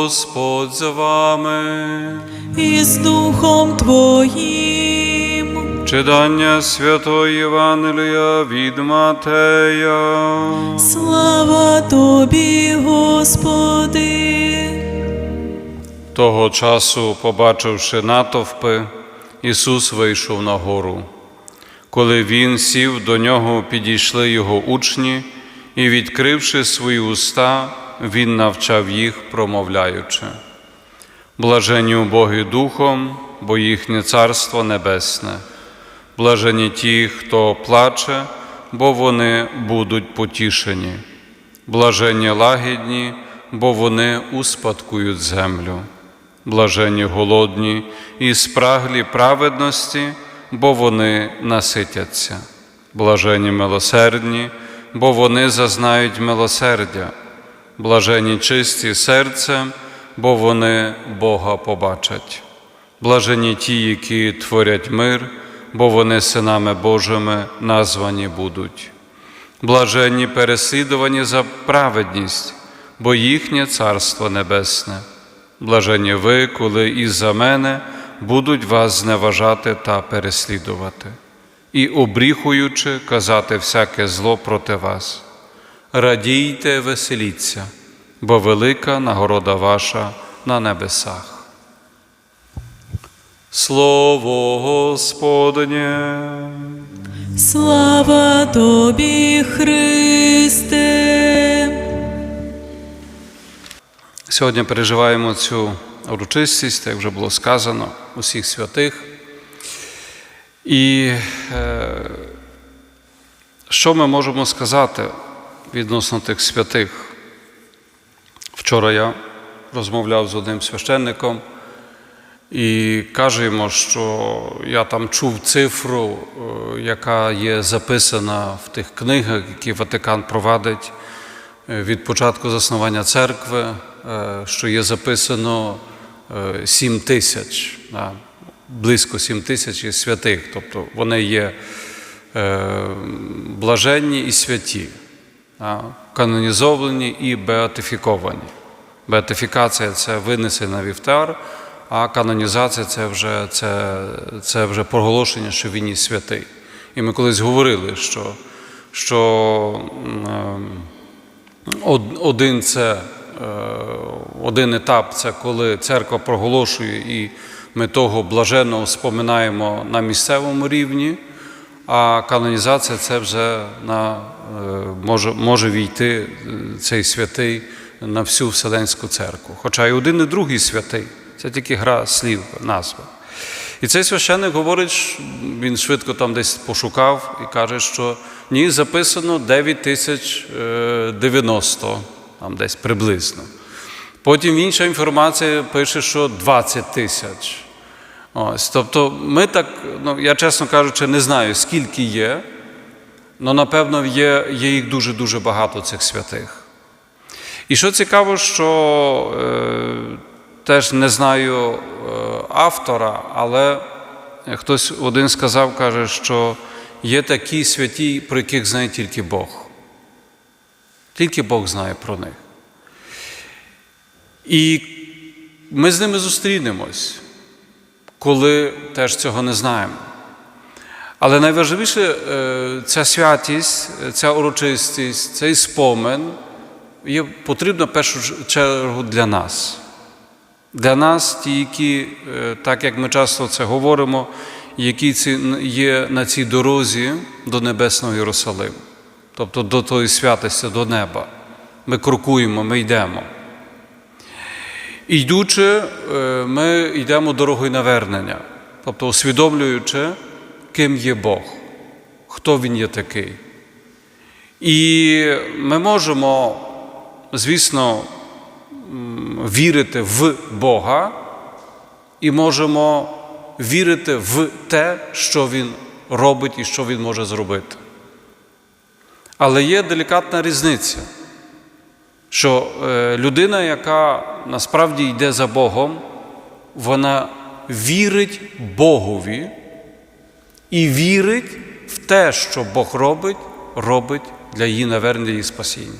Господь з вами. і з Духом Твоїм. Читання Святої Євангелія від Матея. Слава Тобі, Господи. Того часу, побачивши натовпи, Ісус вийшов на гору. Коли Він сів, до нього підійшли його учні, і, відкривши свої уста, Він навчав їх, промовляючи. Блажені убогі духом, бо їхнє царство небесне. Блажені ті, хто плаче, бо вони будуть потішені. Блажені лагідні, бо вони успадкують землю. Блажені голодні і спраглі праведності, бо вони наситяться. Блажені милосердні, бо вони зазнають милосердя. Блажені чисті серцем, бо вони Бога побачать. Блажені ті, які творять мир, бо вони синами Божими названі будуть. Блаженні переслідувані за праведність, бо їхнє Царство Небесне. Блаженні ви, коли із-за мене будуть вас зневажати та переслідувати, і, обріхуючи, казати всяке зло проти вас. Радійте, веселіться, бо велика нагорода ваша на небесах. Слово Господнє. Слава Тобі, Христе. Сьогодні переживаємо цю урочистість, як вже було сказано, усіх святих. І е, що ми можемо сказати відносно тих святих? Вчора я розмовляв з одним священником і каже йому, що я там чув цифру, е, яка є записана в тих книгах, які Ватикан провадить е, від початку заснування церкви, е, що є записано 7 тисяч, близько 7 тисяч святих, тобто вони є блаженні і святі, канонізовані і беатифіковані. Беатифікація це винесення на вівтар, а канонізація це вже, це, це вже проголошення, що він є святий. І ми колись говорили, що, що м, один, це, е, один етап це коли церква проголошує, і ми того блаженного споминаємо на місцевому рівні, а канонізація це вже на, може, може війти е, цей святий на всю Вселенську церкву. Хоча і один, і другий святий. Це тільки гра слів, назва. І цей священник говорить, він швидко там десь пошукав і каже, що ні, записано 9090, там десь приблизно. Потім інша інформація пише, що 20 тисяч. Ось, тобто ми так, ну я чесно кажучи, не знаю, скільки є, але напевно є, є їх дуже-дуже багато цих святих. І що цікаво, що е, теж не знаю е, автора, але хтось один сказав, каже, що є такі святі, про яких знає тільки Бог. Тільки Бог знає про них. І ми з ними зустрінемось, коли теж цього не знаємо. Але найважливіше ця святість, ця урочистість, цей спомин є потрібна в першу чергу для нас. Для нас, ті, які, так як ми часто це говоримо, які є на цій дорозі до Небесного Єрусалиму, тобто до тої святості, до неба. Ми крокуємо, ми йдемо. Йдучи, ми йдемо дорогою навернення, тобто усвідомлюючи, ким є Бог, хто Він є такий. І ми можемо, звісно, вірити в Бога і можемо вірити в те, що Він робить і що Він може зробити. Але є делікатна різниця, що е, людина, яка насправді йде за Богом, вона вірить Богові і вірить в те, що Бог робить, робить для її навернення і спасіння.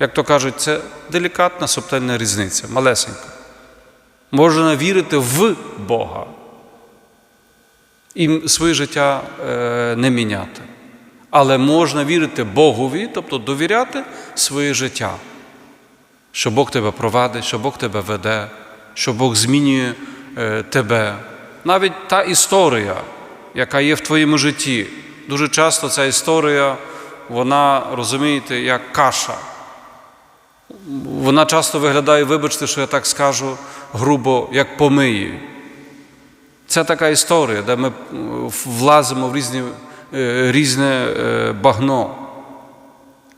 Як то кажуть, це делікатна субтильна різниця, малесенька. Можна вірити в Бога і своє життя е, не міняти. Але можна вірити Богові, тобто довіряти своє життя, що Бог тебе провадить, що Бог тебе веде, що Бог змінює е, тебе. Навіть та історія, яка є в твоєму житті, дуже часто ця історія, вона, розумієте, як каша. Вона часто виглядає, вибачте, що я так скажу грубо, як помиї. Це така історія, де ми е, влазимо в різні, е, різне е, багно.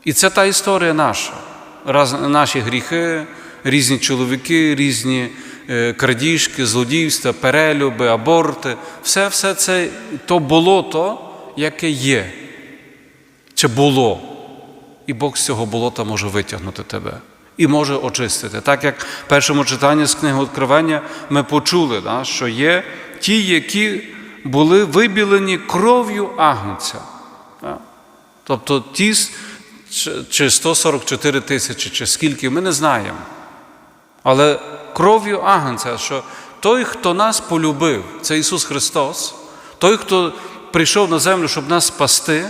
І це та історія наша. Раз, наші гріхи, різні чоловіки, різні крадіжки, злодійства, перелюби, аборти. Все, все це то болото, яке є. Чи було. І Бог з цього болота може витягнути тебе і може очистити. Так як в першому читанні з книги Откровення ми почули, да, що є ті, які були вибілені кров'ю агнця. Да. Тобто ті, чи 144 тисячі, чи скільки, ми не знаємо. Але кров'ю агнця, що той, хто нас полюбив, це Ісус Христос, той, хто прийшов на землю, щоб нас спасти,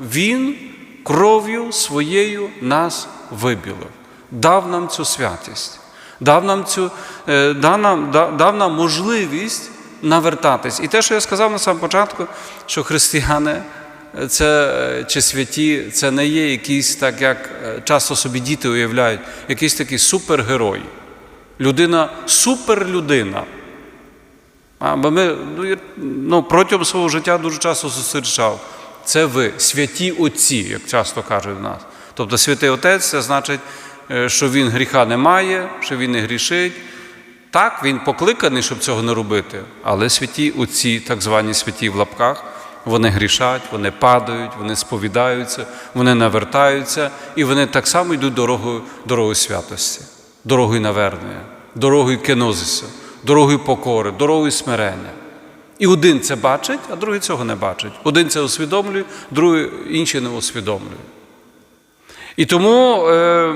Він кров'ю своєю нас вибілив, дав нам цю святість, дав нам, цю, е, дав нам, дав нам можливість навертатись. І те, що я сказав на самому початку, що християни це, е, чи святі, це не є якісь, так як е, часто собі діти уявляють, якийсь такий супергерой. Людина суперлюдина. А, бо ми ну, ну, протягом свого життя дуже часто зустрічав. Це ви, святі отці, як часто кажуть в нас. Тобто святий отець це значить, е, що він гріха не має, що він не грішить. Так, він покликаний, щоб цього не робити, але святі отці, так звані святі в лапках, вони грішать, вони падають, вони сповідаються, вони навертаються, і вони так само йдуть дорогою, дорогою святості, дорогою навернення, дорогою кенозису, дорогою покори, дорогою смирення. І один це бачить, а другий цього не бачить. Один це усвідомлює, другий інший не усвідомлює. І тому е,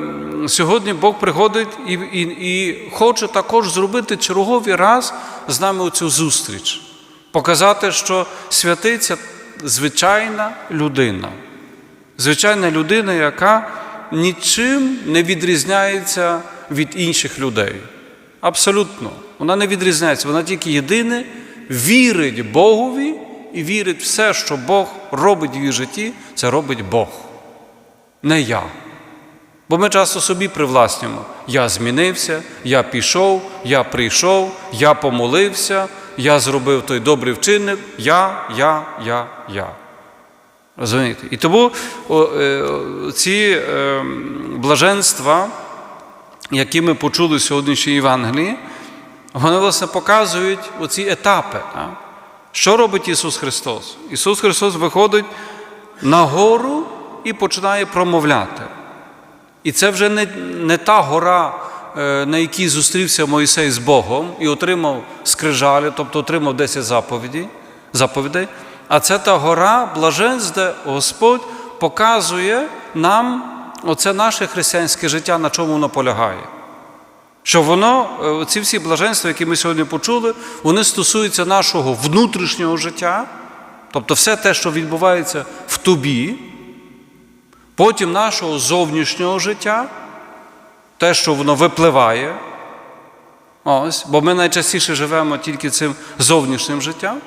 сьогодні Бог приходить і, і, і хоче також зробити черговий раз з нами цю зустріч, показати, що святий звичайна людина, звичайна людина, яка нічим не відрізняється від інших людей. Абсолютно. Вона не відрізняється, вона тільки єдине вірить Богові і вірить все, що Бог робить в її житті, це робить Бог не я. Бо ми часто собі привласнюємо. Я змінився, я пішов, я прийшов, я помолився, я зробив той добрий вчинок, я, я, я, я. Розумієте? І тому е, ці е, блаженства, які ми почули в сьогоднішній Євангелії, вони власне показують оці етапи. Що робить Ісус Христос? Ісус Христос виходить на гору і починає промовляти. І це вже не, не та гора, на якій зустрівся Мойсей з Богом і отримав скрижалі, тобто отримав 10 заповідей, заповідей, а це та гора блаженств, де Господь показує нам оце наше християнське життя, на чому воно полягає. Що воно, е, ці всі блаженства, які ми сьогодні почули, вони стосуються нашого внутрішнього життя, тобто все те, що відбувається в тобі, потім нашого зовнішнього життя, те, що воно випливає. Ось, бо ми найчастіше живемо тільки цим зовнішнім життям.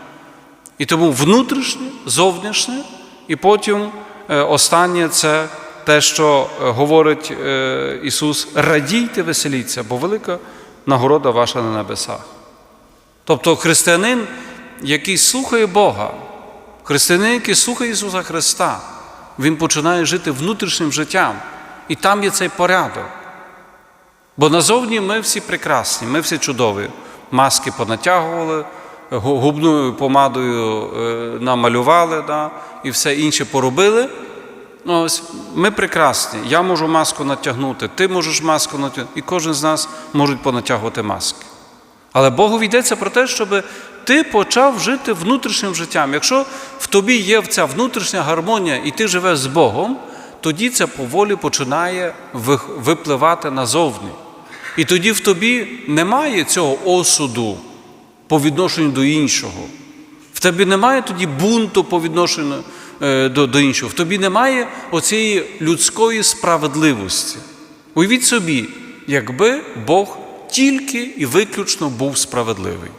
І тому внутрішнє, зовнішнє, і потім е, останнє це те, що е, говорить е, Ісус: радійте, веселіться, бо велика нагорода ваша на небесах. Тобто християнин, який слухає Бога, християнин, який слухає Ісуса Христа, він починає жити внутрішнім життям. І там є цей порядок. Бо назовні ми всі прекрасні, ми всі чудові. Маски понатягували, губною помадою е, намалювали да, і все інше поробили. Ну, ось ми прекрасні. Я можу маску натягнути, ти можеш маску натягнути, і кожен з нас може понатягувати маски. Але Богу йдеться про те, щоб ти почав жити внутрішнім життям. Якщо в тобі є ця внутрішня гармонія, і ти живеш з Богом, тоді це поволі починає випливати назовні. І тоді в тобі немає цього осуду по відношенню до іншого. В тебе немає тоді бунту по відношенню е, до, до іншого. В тобі немає оцієї людської справедливості. Уявіть собі, якби Бог тільки і виключно був справедливий.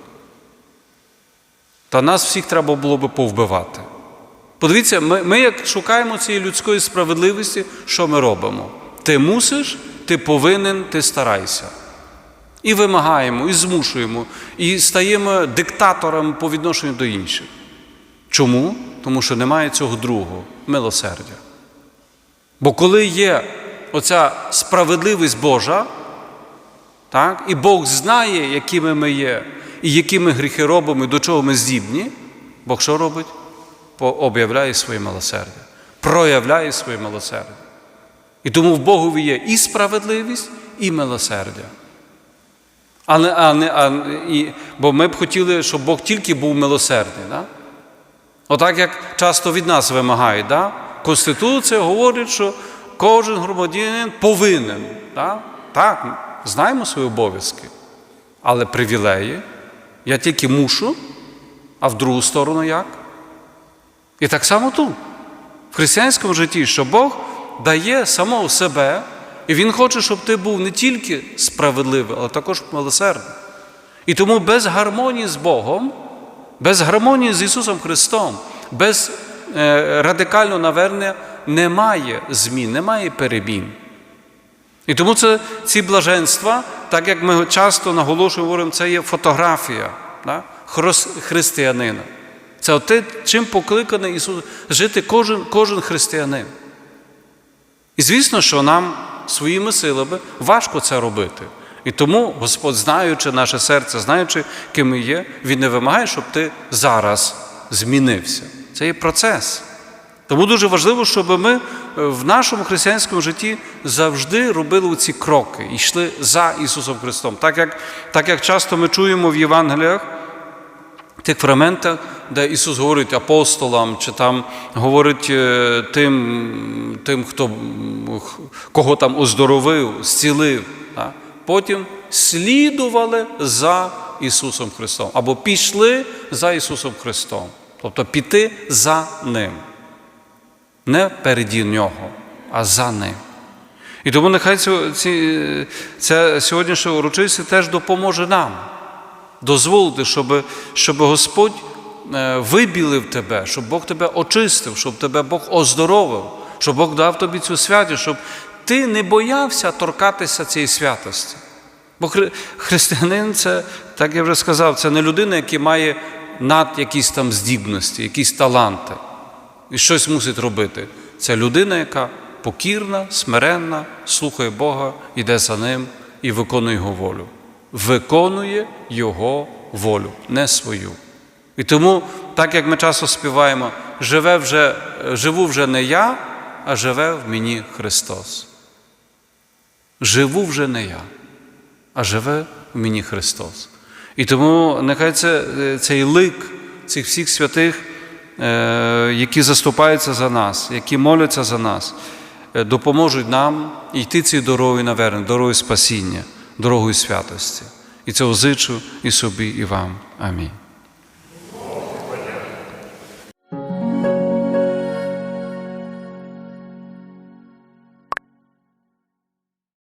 Та нас всіх треба було би повбивати. Подивіться, ми, ми як шукаємо цієї людської справедливості, що ми робимо? Ти мусиш, ти повинен, ти старайся. І вимагаємо, і змушуємо, і стаємо диктаторами по відношенню до інших. Чому? Тому що немає цього другого милосердя. Бо коли є оця справедливість Божа, так, і Бог знає, якими ми є, і які ми гріхи робимо, і до чого ми здібні, Бог що робить? Об'являє своє милосердя, проявляє своє милосердя. І тому в Богові є і справедливість, і милосердя. А не, а не, а, і, бо ми б хотіли, щоб Бог тільки був милосердний. Да? Отак, як часто від нас вимагають. Да? Конституція говорить, що кожен громадянин повинен. Да? Так, знаємо свої обов'язки. Але привілеї я тільки мушу, а в другу сторону як? І так само тут, в християнському житті, що Бог дає самого себе, і Він хоче, щоб ти був не тільки справедливий, але також милосердний. І тому без гармонії з Богом, без гармонії з Ісусом Христом, без е, радикального навернення немає змін, немає перемін. І тому це, ці блаженства, так як ми часто наголошуємо, говоримо, це є фотографія да? християнина. Це те, чим покликаний Ісус жити кожен, кожен християнин. І звісно, що нам своїми силами важко це робити. І тому Господь, знаючи наше серце, знаючи, ким ми є, Він не вимагає, щоб ти зараз змінився. Це є процес. Тому дуже важливо, щоб ми е, в нашому християнському житті завжди робили ці кроки і йшли за Ісусом Христом. Так як, так як часто ми чуємо в Євангеліях, тих фрагментах, де Ісус говорить апостолам, чи там говорить е, тим, тим хто, кого там оздоровив, зцілив. да. Потім слідували за Ісусом Христом або пішли за Ісусом Христом. Тобто піти за Ним. Не переді Нього, а за Ним. І тому нехай ці, ця сьогоднішня урочистість теж допоможе нам дозволити, щоб, щоб Господь вибілив тебе, щоб Бог тебе очистив, щоб тебе Бог оздоровив, щоб Бог дав тобі цю святість, щоб ти не боявся торкатися цієї святості. Бо хри- християнин це, так я вже сказав, це не людина, яка має над якісь там здібності, якісь таланти і щось мусить робити. Це людина, яка покірна, смиренна, слухає Бога, йде за ним і виконує Його волю. Виконує Його волю, не свою. І тому, так як ми часто співаємо, живе вже, живу вже не я, а живе в мені Христос. Живу вже не я, а живе в мені Христос. І тому нехай це, цей лик цих всіх святих, е, які заступаються за нас, які моляться за нас, е, допоможуть нам йти цією дорогою наверне, дорогою спасіння, дорогою святості. І цього зичу і собі, і вам. Амінь.